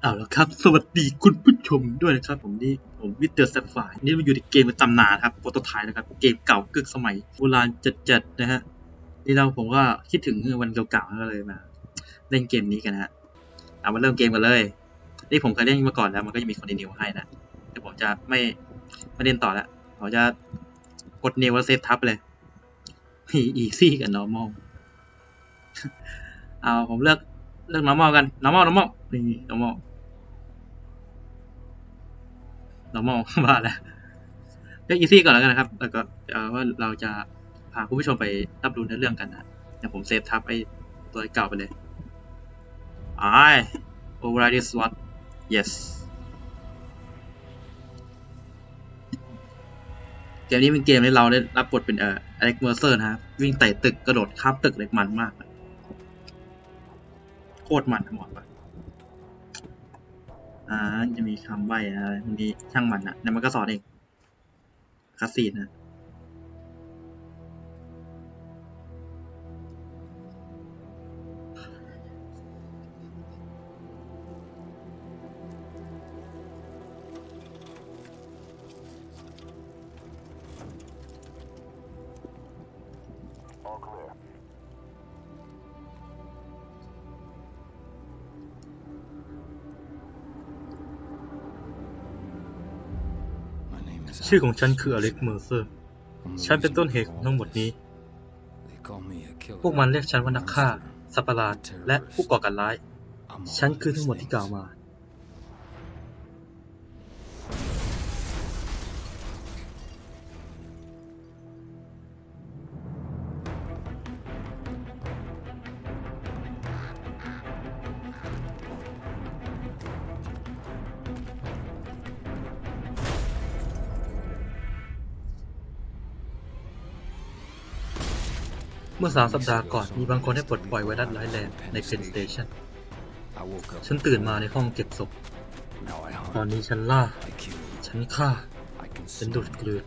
เอาละครับ สวัสดีคุณผู้ชมด้วยนะครับ ผมนี่ผมวิเตอร์แซฟไฟนี่มาอยู่ในเกมประจำนานครับโปรโตไทป์นะครับ เกมเก่ากึกสมัยโบราณจัดๆนะฮะนี่เราผมก็คิดถึงวันเก่าๆก็เลยมาเล่นเกมนี้กันนะฮะเอามาเริ่มเกมกันเลย นี่ผมเคยเล่นมาก่อนแล้วมันก็จะมีคอนติเนียให้นะเดี๋ยวผมจะไม่ไม่เล่นต่อแล้วผมจะกดเนวเซฟทับเลยอีซี่กับ normal เอาผมเลือก เลือก normal กัน normal normal นี่ normal normal บ้าแล้วเลือก easy ก่อนแล้วกันนะครับ แล้วก็เอาว่าเราจะพาคุณผู้ชมไปรับรู้เนื้อเรื่องกันนะเดี๋ยวผมเซฟทับไอ้ตัวเก่าไปเลย I override this what yes เกมนี้เป็นเกมที่เราได้รับบทเป็นเอ่ออเล็กเมอร์เซอร์นะครับวิ่งไต่ตึกกระโดดข้ามตึกเลยมันมาก โคตรมันทั้งหมดว่ะอ่าจะมีคำใบ้อะไรพวกนี้ช่างมันนะแล้วมันก็สอนเองคาสซีนนะ ชื่อของฉันคืออเล็กเมอร์เซอร์ ฉันเป็นต้นเหตุของทั้งหมดนี้ พวกมันเรียกฉันว่านักฆ่า สัตว์ประหลาด และผู้ก่อการร้าย ฉันคือทั้งหมดที่กล่าวมา มื่อสามสัปดาห์ก่อนมีบางคนได้ปลดปล่อยไวรัสร้ายแรงในเพนสเตชันฉันตื่นมาในห้องเก็บศพ ตอนนี้ฉันล่า ฉันฆ่า ฉันดูดเกลือ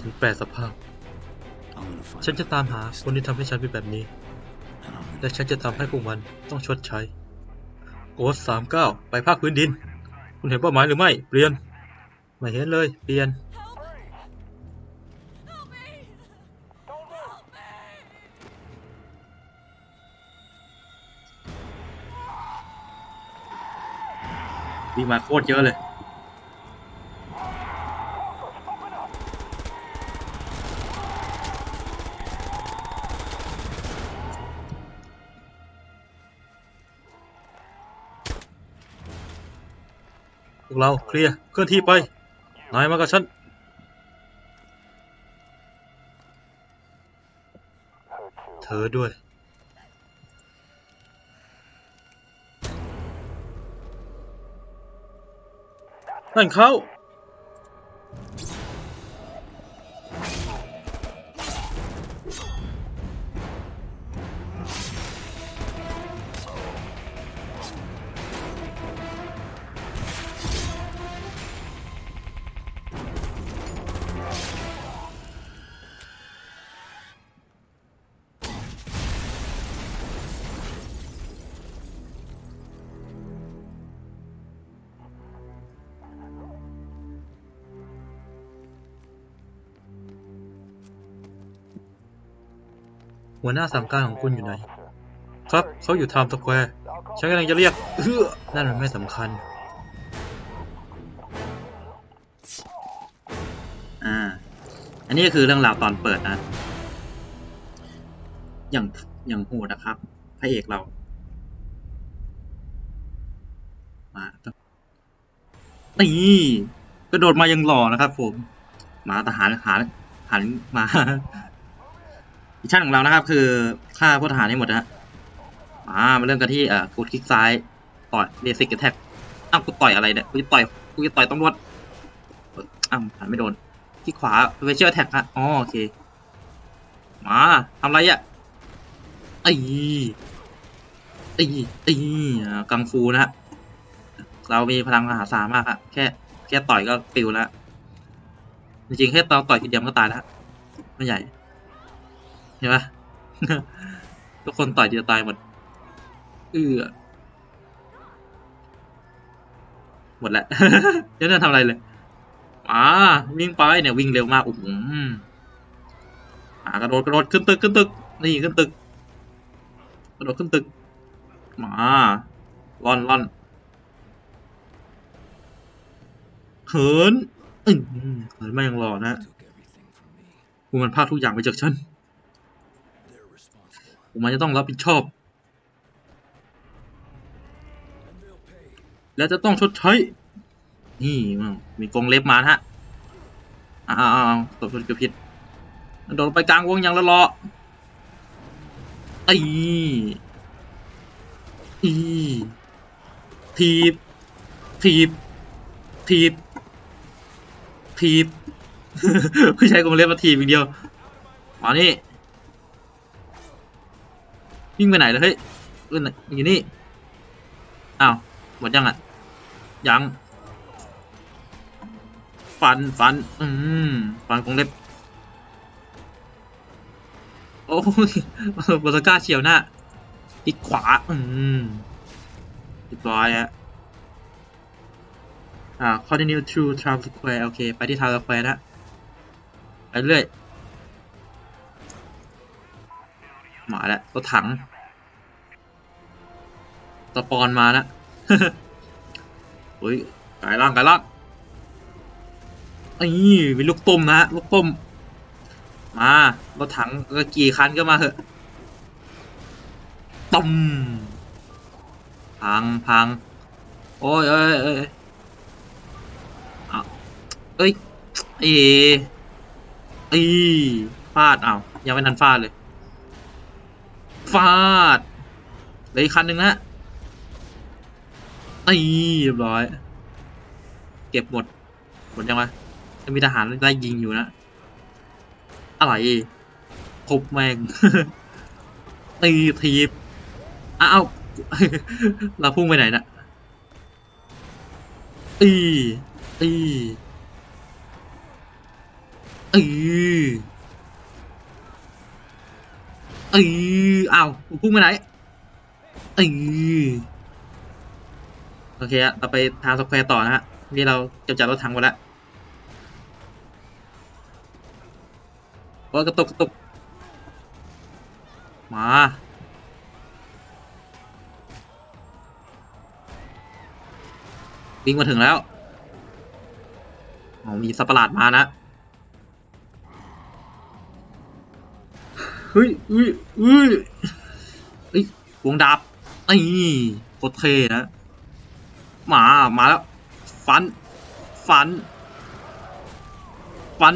ฉันแปรสภาพ ฉันจะตามหาคนที่ทำให้ฉันเป็นแบบนี้ และฉันจะทำให้พวกมันต้องชดใช้ โกดสามเก้าไปภาคพื้นดิน คุณเห็นเป้าหมายหรือไม่ เปลี่ยน ไม่เห็นเลย เปลี่ยน วิ่งมาโคตรเยอะเลย พวกเราเคลียร์เคลื่อนที่ไป นายมากับฉัน เธอด้วย นั่นเขา หัวหน้าสามการของคุณอยู่ไหน ครับเขาอยู่ไทม์สแควร์ฉันกำลังจะเรียกเออนั่นมันไม่สำคัญ อ่า อันนี้ก็คือเรื่องราวตอนเปิดนะ อย่างอย่างโหดนะครับพระเอกเรา มานี่กระโดดมายังหล่อนะครับผม มาทหารหารหันมา มิชชั่นของเรานะครับ คือฆ่าพวกทหารให้หมดนะฮะมามาเริ่มกันที่เอ่อกดคลิกซ้ายต่อยเบสิกแท็กอ้าวกูต่อยอะไรเนี่ยกูจะต่อยกูจะต่อยตำรวจอ้าวหันไม่โดน ที่ขวาเวเชียลแท็กฮะอ๋อโอเคมาทำไรอะไอ้ไอ้ไอ้อกังฟูนะฮะเรามีพลังมหาศาลมากอะแค่แค่ต่อยก็ปิวแล้ว จริงๆแค่ตอนต่อยทีเดียวมันก็ตายแล้วไม่ใหญ่ เห็นปะทุกคนต่อยจะตายหมดเอือหมดแล้วยังไม่ได้ทำอะไรเลยอ่าวิ่งไปเนี่ยวิ่งเร็วมากโอ้โหอ่ากระโดดกระโดดขึ้นตึกขึ้นตึกนี่ขึ้นตึกกระโดดขึ้นตึกมาล่อนล่อนเขินอื้อหือเขินมายังรอนะกูมันพลาดทุกอย่างไปจากฉัน responsible. กูมันจะต้องรับผิดชอบ และจะต้องชดใช้ นี่มีกรงเล็บมาฮะอ้าวตบชนกระพิษโดดไปกลางวงอย่างละเลาะไอ้อีทีบทีบทีบทีบไม่ใช่กรงเล็บมาทีบอย่างเดียวมานี่ วิ่งไปไหนเลยเฮ้ยเล่นอยู่นี่อ้าวหมดยังอะยังฟันฟันอืมฟันของเล็บโอ้ยบอสก้าเฉียวหน้าอีกขวา อืมเรียบร้อยฮะอ่า continue to Town Square โอเค ไปที่ Town Square นะไปเรื่อย มาแล้วรถถังสปอนมานะเฮ้ยกายล่างกายล่างนี่มีลูกต้มนะลูกต้ม มารถถังก็กี่คันก็มาเถอะต้มพังพังโอ้ยเอ้ยเอ้ยเอาเอ้ยเอ้ยเอ้ยฟาดอ้าวยังไม่ทันฟาดเลย ฟาดเลืออีกคันหนึ่งนะนี่เรียบร้อย เก็บหมด หมดยังไงจะมีทหารไล่ยิงอยู่นะ อะไรทุบแม่งตีทีบอ้าวเราพุ่งไปไหนนะตีตีตีตีอ้ อือเอาวพุ่งไปไหนตีโอเคอะเราไปทางสแควร์ต่อนะฮะนี่เราเก็บจากรถถังหมดแล้วโอ้กระตุกกระตุกมาวิ่งมาถึงแล้วอ๋อมีสัตว์ประหลาดมานะ ฮ้ยเฮ้ยเฮ้ยเฮ้ยวงดาบไอ้โคตรเท่นะมามาแล้ว ฟัน ฟัน ฟัน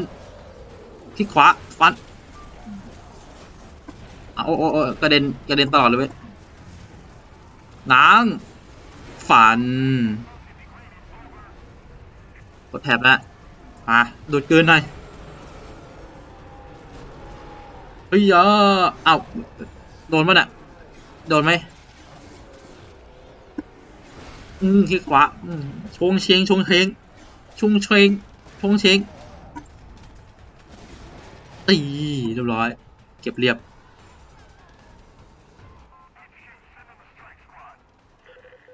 ที่ขวา ฟันเอาโอ้โอ้กระเด็นกระเด็นตลอดเลยเว้ยง้าง ฟัน กดแท็บแล้วอะดูดกลืนหน่อย เฮ้ยเออเอ้าโดนมั้ยน่ะ โดนไหมอืมคลิกขวาอืมชงเชงชงเชงชงเชงชงเชงตีเรียบร้อย เก็บเรียบ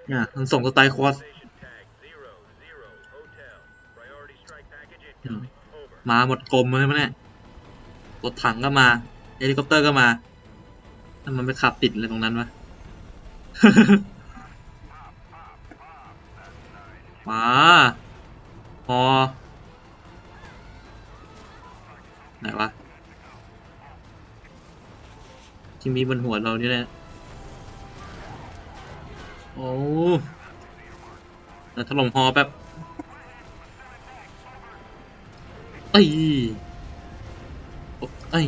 เนี่ยมันส่งสไตล์คอร์สม incoming. Over. มาหมดกลมเลยมั้ยเนี่ยรถถังก็มา เฮลิคอปเตอร์ก็มาทำไมันไปขับติดเลยตรงนั้นวะมาพอไหนวะที่มีบนหัวเรานี่แหละโอ้แล้วถล่มฮอแป๊บเอ้ยโอ้เอ้ย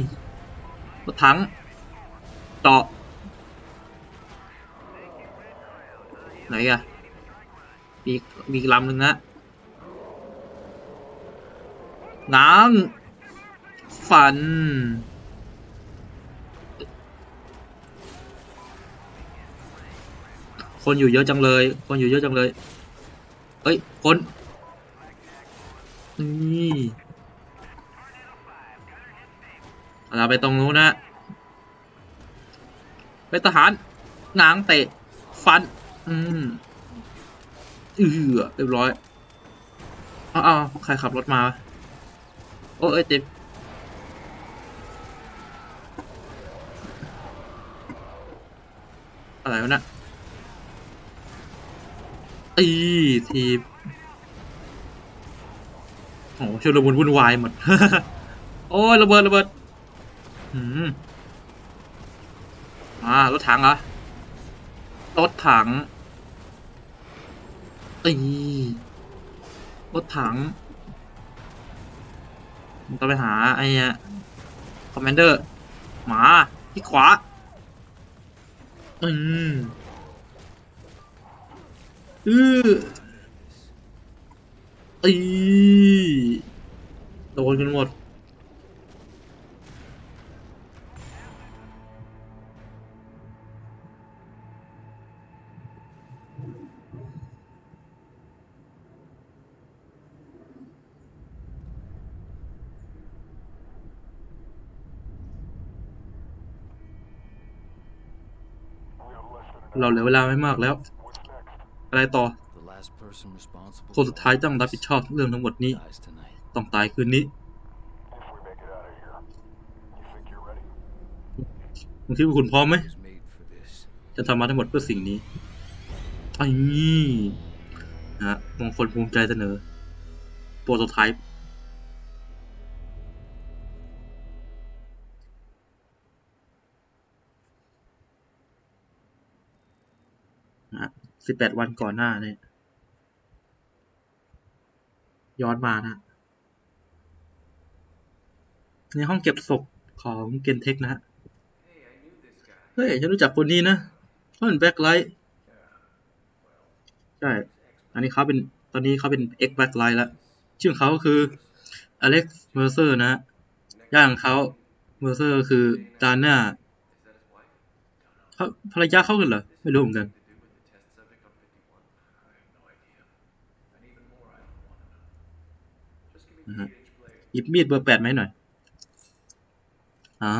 รถถังเจาะไหนอะมีมีลำหนึ่งนะง้างฟัน คนอยู่เยอะจังเลย คนอยู่เยอะจังเลย เอ้ย คน นี่ เราไปตรงนู้นนะไปทหารง้างเตะ ฟัน อืมอือเรียบร้อยอ้าวอ้าใครขับรถมา โอ้ยเจ็บอะไรวะนะอีทีบโอ้ชุลมุนวุ่นวายหมด โอ้ยระเบิดระเบิดหืมอ่ารถถังเหรอ รถถังอีรถถังมันต้องไปหาไอ้คอมมานเดอร์ หมาที่ขวา อืมอืออีโดนกันหมด เราเหลือเวลาไม่มากแล้ว อะไรต่อ The last person responsible คนสุดท้ายต้องรับผิดชอบเรื่องทั้งหมดนี้ dies tonight. ต้องตายคืนนี้ If we make it out of here, you think you're ready? คุณคิดว่าคุณพร้อมไหม I was made for this. จะทำมาทั้งหมดเพื่อสิ่งนี้ไอ้นี่นะฮะมงคลภูมิใจเสนอ โปรโตไทป์ นะสิบแปดวันก่อนหน้าเนี่ยย้อนมานะ ในห้องเก็บศพของเกนเทคนะฮะ เฮ้ย ฉันรู้จักคนนี้นะเขาเป็นแบ็คไลท์ใช่ อันนี้เขาเป็น ตอนนี้เขาเป็นเอ็กแบ็คไลท์แล้ว ชื่อของเขาก็คืออเล็กซ์เมอร์เซอร์นะย่าของเขาเมอร์เซอร์คือดาน่าเขาภรรยาเขากันเหรอ ไม่รู้เหมือนกัน นะฮะ หยิบมีดเบอร์แปดไหมหน่อย อ่า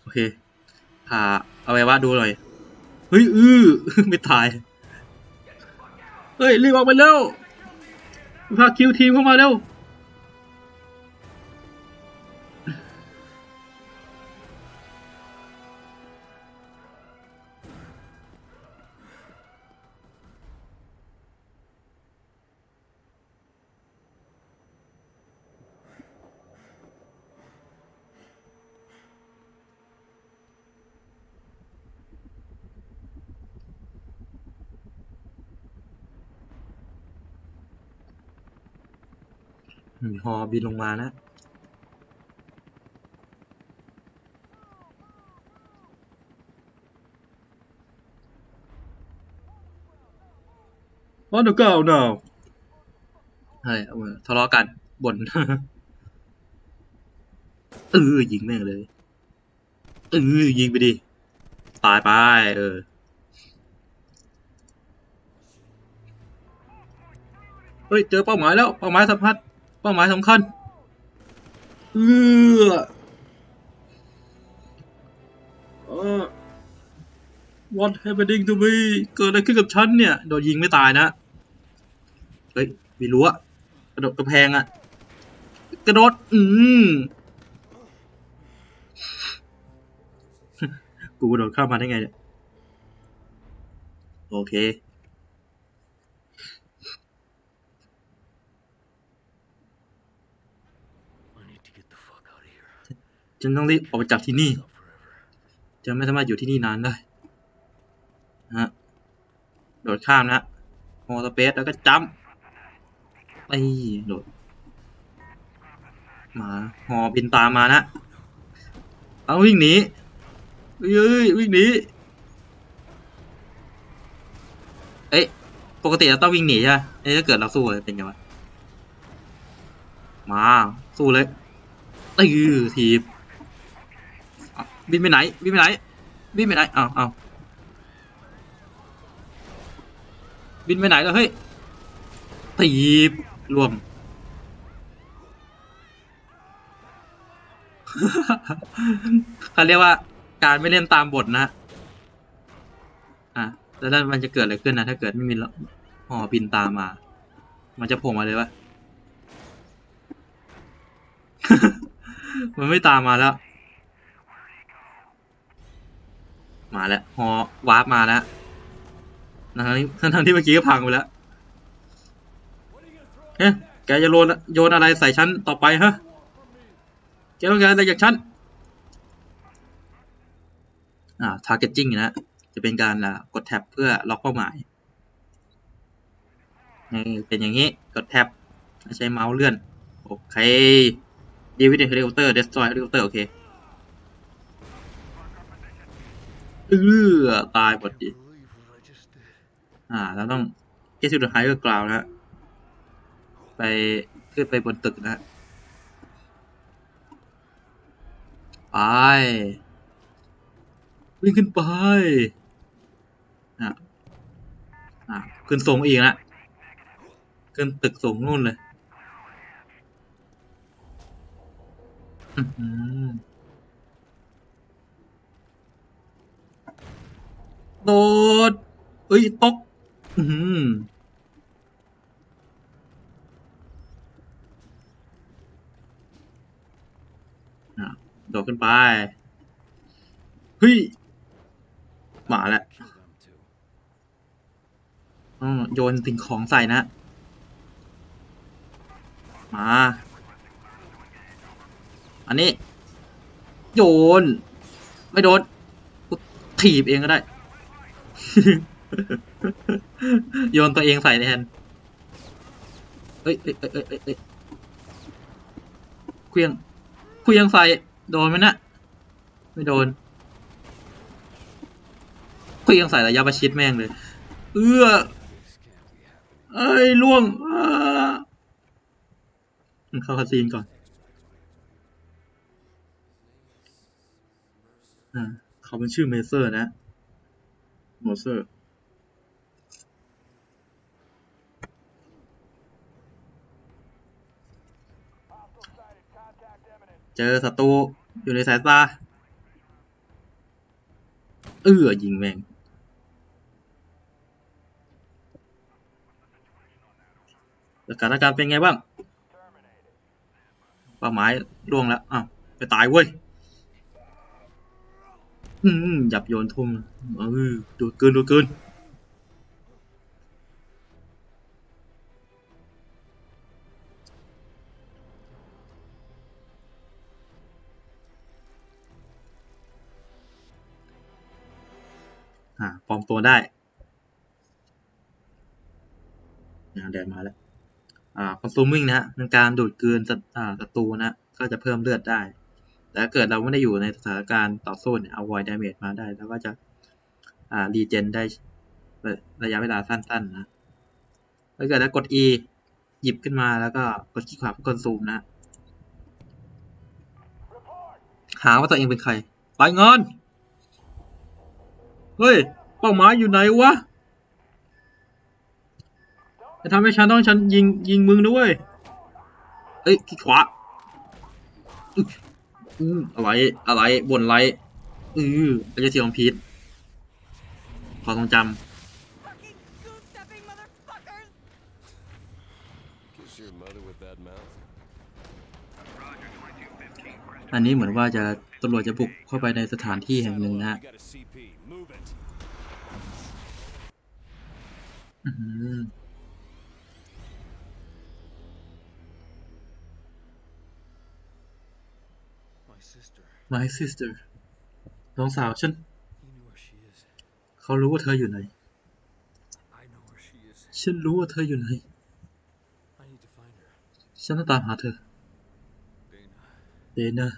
โอเคผ่าเอาไว้ว่าดูหน่อย เฮ้ย อื้อ ไม่ตาย เฮ้ย รีบออกมาเร็วพาคิวทีมเข้ามาเร็ว ฮอบินลงมานะ On the go now ใช่เอามาทะเลาะกันบ่นเออยิงแม่งเลยเออยิงไปดิ ตายไป เออ เฮ้ย เจอเป้าหมายแล้ว เป้าหมายสำคัญเป้าหมายสำคัญเออเออ What happening to me เกิดอะไรขึ้นกับฉันเนี่ย โดนยิงไม่ตายนะ เฮ้ย มีรั้วกระโดดกระแพงอะกระโดด อืมกูกระโดดข้ามมาได้ไงเนี่ย โอเค ฉันต้องรีบออกไปจากที่นี่ จะไม่สามารถอยู่ที่นี่นานได้ฮะโดดข้ามนะฮะโมสเปซแล้วก็จัมไอ้โดดมาหอบินตามมานะ เอาวิ่งหนีเอ้ยวิ่งหนีเอ้ยปกติเราต้องวิ่งหนีใช่ไหมเอ้ยถ้าเกิดเราสู้เลยเป็นไงวะมา สู้เลยเอ้ยทีบ บินไปไหนบินไปไหนบินไปไหนอ้าวอ้าวบินไปไหนแล้วเฮ้ยตีบรวมเขาเรียกว่าการไม่เล่นตามบทนะอะแล้วมันจะเกิดอะไรขึ้นนะถ้าเกิดไม่มีหอบินตามมา มันจะโผล่มาเลยปะมันไม่ตามมาแล้ว มาแล้วหอวาร์ปมาแล้วทั้งทั้งๆที่เมื่อกี้ก็พังไปแล้วเอ๊ะแกจะโยนโยนอะไรใส่ฉันต่อไปฮะแกต้องการอะไรจากฉันอ่า targeting นะ จะเป็นการกดแท็บเพื่อล็อกเป้าหมายนี่เป็นอย่างนี้ กดแท็บใช้เมาส์เลื่อน โอเคดีวิดเฮลิคอปเตอร์ destroy เฮลิคอปเตอร์โอเค เออตายหมดดิอ่าแล้วต้อง get to the higher ground นะฮะไปขึ้นไปบนตึกนะฮะไปวิ่งขึ้นไปอะอะขึ้นสูงอีกนะขึ้นตึกสูงนู่นเลย อื้อหือ โดดเอ้ยตกอือหืออะโดดขึ้นไปเฮ้ยมาแล้วโยนสิ่งของใส่นะ มา อันนี้ โยน ไม่โดนกูถีบเองก็ได้ โยนตัวเองใส่แทนเอ้ยเอ้ยเอ้ยเอ้ยเอ้ยเคลียงเคลียงใส่โดนไหมนะไม่โดนเคลียงใส่ระยะประชิดแม่งเลย เอื้อเอ้ยล่วงอ้าเข้าคาซีนก่อนอ่าเขาเป็นชื่อเมเซอร์นะ มเซอร์เจอศัตรูอยู่ในสายตา เอื้อยิงแม่ง สถานการณ์เป็นไงบ้างเป้าหมายล่วงแล้ว อ้าว ไปตายเว้ย หยับโยนทุ่มเออดูดเกินดูดเกินอ่าปลอมตัวได้อ่าแดดมาแล้ว อ่า consuming นะฮะเป็นการดูดกลืนตอ่าศัตรูนะ ก็จะเพิ่มเลือดได้ แต่เกิดเราไม่ได้อยู่ในสถานการณ์ต่อสู้เนี่ย avoid damage มาได้แล้วก็จะอ่า regen ได้ระยะเวลาสั้นๆนะถ้าเกิดเรากด E หยิบขึ้นมาแล้วก็กดคลิกขวาเพื่อ consume นะ หาว่าตัวเองเป็นใครรายงานเฮ้ย เป้าหมายอยู่ไหนวะ จะทำให้ฉันต้องฉันยิงยิงมึงด้วยเอ้ยขี้ขวา อึ๊กอืออะไร อะไร บนไรอือเป็นเสียของพีทขอทรงจำอันนี้เหมือนว่าจะตำรวจจะบุกเข้าไปในสถานที่แห่งหนึ่งนะฮะ You got a CP. Move it. อื้อ My sister น้องสาวฉัน You know where she is. เขารู้ว่าเธออยู่ไหน I know where she is. ฉันรู้ว่าเธออยู่ไหน I need to find her. ฉันต้องตามหาเธอ Dana. เดน่า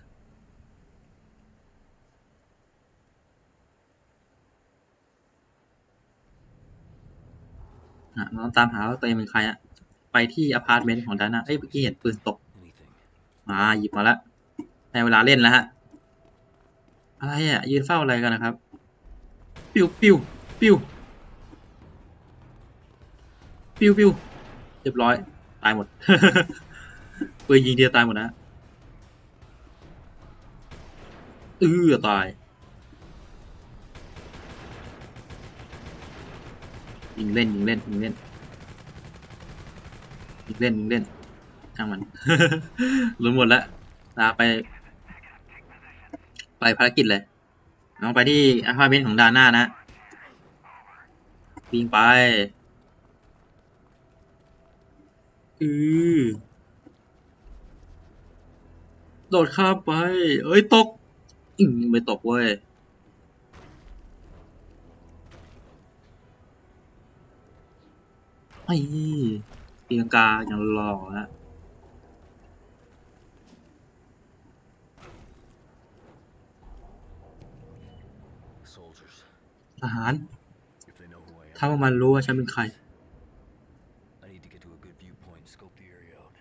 อะน้องตามหาว่าตัวเองเป็นใครอะไปที่อพาร์ตเมนต์ของดาน่าเอ้ยเมื่อกี้เห็นปืนตก Anything. มาหยิบมาแล้วได้เวลาเล่นแล้วฮะ อะไรอะ ยืนเฝ้าอะไรกันนะครับ ปิ้วปิ้วปิ้วปิ้วปิ้วเรียบร้อย ตายหมดปืนยิงเดียวตายหมดนะเออตาย ยิงเล่นยิงเล่นยิงเล่นยิงเล่นยิงเล่นช่างมันรู้หมดแล้วลาไป ไปภารกิจเลยน้องไปที่อพาร์ตเมนต์ของดาน่านะวิ่งไปอือโดดข้ามไป เอ้ยตกอืมไม่ตกเว้ยไอ้เตีลังกาอย่างหล่อฮะ ทหาร if they know who I am, ถ้าว่ามันรู้ว่าฉันเป็นใคร I need to get to a good viewpoint and scope the area out.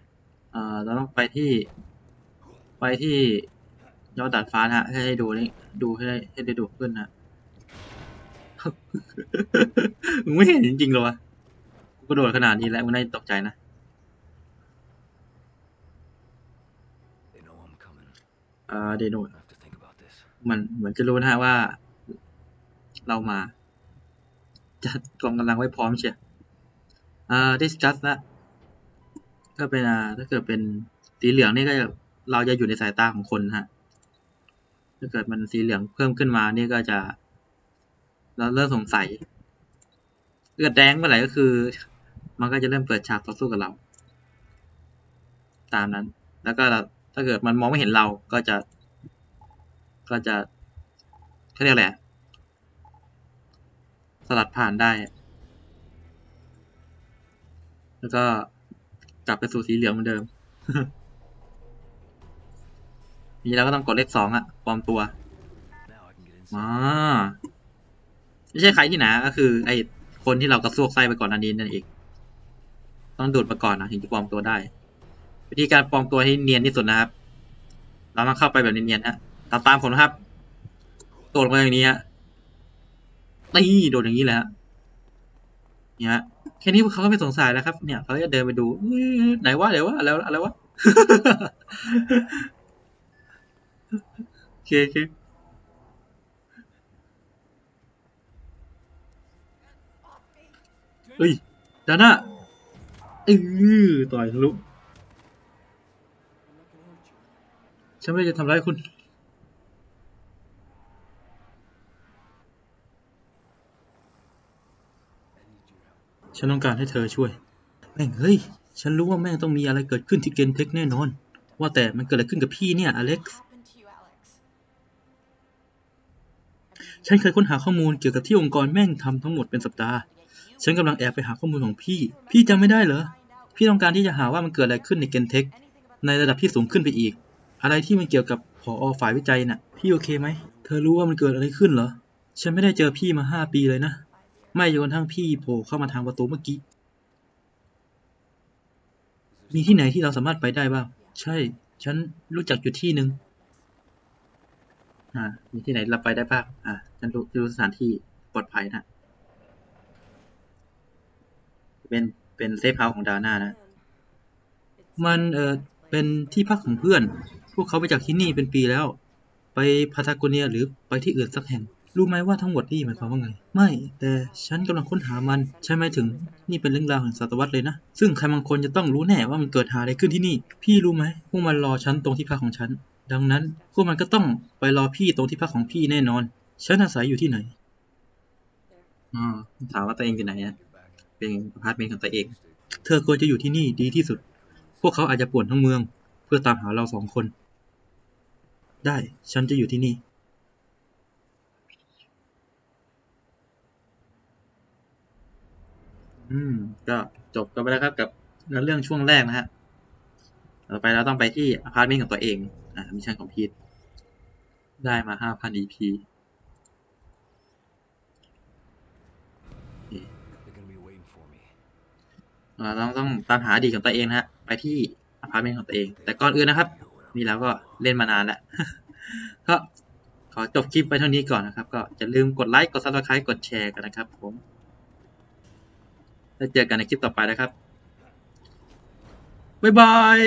เอ่อเราต้องไปที่ ไปที่ยอดดาดฟ้านะฮะให้ได้ดูนี่ดูให้ได้ให้ได้ดูขึ้นนะมึงไม่เห็นจริงๆเหรอวะกูกระโดดขนาดนี้แล้วมึงน่าจะตกใจนะ They know I'm coming. เอ่อเดโน I have to think about this. มันเหมือนจะรู้นะฮะว่า เรามา จัดกองกำลังไว้พร้อมเชียวอ่า discuss นะก็เป็นอ่าถ้าเกิดเป็นสีเหลืองนี่ก็จะเราจะอยู่ในสายตาของคนฮะ ถ้าเกิดมันสีเหลืองเพิ่มขึ้นมานี่ก็จะ เราเริ่มสงสัยเลือดแดงเมื่อไหร่ก็คือ มันก็จะเริ่มเปิดฉากต่อสู้กับเรา ตามนั้น แล้วก็ถ้าเกิดมันมองไม่เห็นเราก็จะ ก็จะเขาเรียกอะไร สลัดผ่านได้ แล้วก็กลับไปสู่สีเหลืองเหมือนเดิมนี่เราก็ต้องกดเลขสองอะปลอมตัว Now I can get อ่า inside. ไม่ใช่ใครที่ไหนก็คือ ไอคนที่เรากระซวกไส้ไปก่อนอันนี้นั่นเอง ต้องดูดมาก่อนนะถึงจะปลอมตัวได้ วิธีการปลอมตัวให้เนียนที่สุดนะครับ เราต้องเข้าไปแบบเนียนๆฮะตามตามผมนะครับโดดมาอย่างนี้ฮะ นี่โดดอย่างนี้แหละฮะเนี่ยฮะแค่นี้เขาก็ไม่สงสัยแล้วครับ เนี่ยเขาจะเดินไปดูไหนวะไหนวะอะไรวะอะไรวะโอเคโอเคเฮ้ยดาน่าเออต่อยทะลุฉันไม่ได้จะทำร้ายคุณ ฉันต้องการให้เธอช่วย แม่งเฮ้ย ฉันรู้ว่าแม่งต้องมีอะไรเกิดขึ้นที่เกนเทคแน่นอน ว่าแต่มันเกิดอะไรขึ้นกับพี่เนี่ยอเล็กซ์ ฉันเคยค้นหาข้อมูลเกี่ยวกับที่องค์กรแม่งทำทั้งหมดเป็นสัปดาห์ ฉันกำลังแอบไปหาข้อมูลของพี่ พี่จำไม่ได้เหรอ พี่ต้องการที่จะหาว่ามันเกิดอะไรขึ้นในเกนเทคในระดับที่สูงขึ้นไปอีก อะไรที่มันเกี่ยวกับผอฝ่ายวิจัยน่ะ พี่โอเคไหม เธอรู้ว่ามันเกิดอะไรขึ้นเหรอ ฉันไม่ได้เจอพี่มาห้าปีเลยนะ ไม่จนกระทั่งพี่โผล่เข้ามาทางประตูเมื่อกี้ มีที่ไหนที่เราสามารถไปได้บ้าง ใช่ ฉันรู้จักอยู่ที่หนึ่งอ่า มีที่ไหนเราไปได้บ้าง อ่าฉันรู้รู้สถานที่ปลอดภัยนะ เป็น เป็นเซฟเฮาส์ของดาน่านะ มันเออเป็นที่พักของเพื่อน พวกเขาไปจากที่นี่เป็นปีแล้ว ไปพาทาโกเนียหรือไปที่อื่นสักแห่ง รู้ไหมว่าทั้งหมดนี่หมายความว่าไง ไม่ แต่ฉันกำลังค้นหามัน ใช่ไหมถึง นี่เป็นเรื่องราวแห่งศตวรรษเลยนะ ซึ่งใครบางคนจะต้องรู้แน่ว่ามันเกิดหาอะไรขึ้นที่นี่ พี่รู้ไหมพวกมันรอฉันตรงที่พักของฉัน ดังนั้นพวกมันก็ต้องไปรอพี่ตรงที่พักของพี่แน่นอน ฉันอาศัยอยู่ที่ไหนอ๋อถามว่าตัวเองอยู่ไหนอะเป็นพาร์ตเมนต์ของตัวเอง เธอควรจะอยู่ที่นี่ดีที่สุด พวกเขาอาจจะป่วนทั้งเมือง เพื่อตามหาเราสองคน ได้ ฉันจะอยู่ที่นี่ อืม ก็จบกันไปแล้วครับกับเรื่องช่วงแรกนะฮะ ต่อไปเราต้องไปที่อพาร์ตเมนต์ของตัวเอง อ่ามิชชั่นของพีทได้มาห้าพัน EP เราต้องต้องตามหาดีของตัวเองนะฮะ ไปที่อพาร์ตเมนต์ของตัวเอง แต่ก่อนอื่นนะครับนี่เราก็เล่นมานานแล้ว ก็ขอจบคลิปไปเท่านี้ก่อนนะครับ ก็อย่าลืมกดไลค์ กดซับสไครต์กดแชร์กันนะครับผม แล้วเจอกันในคลิปต่อไปนะครับ บ๊ายบาย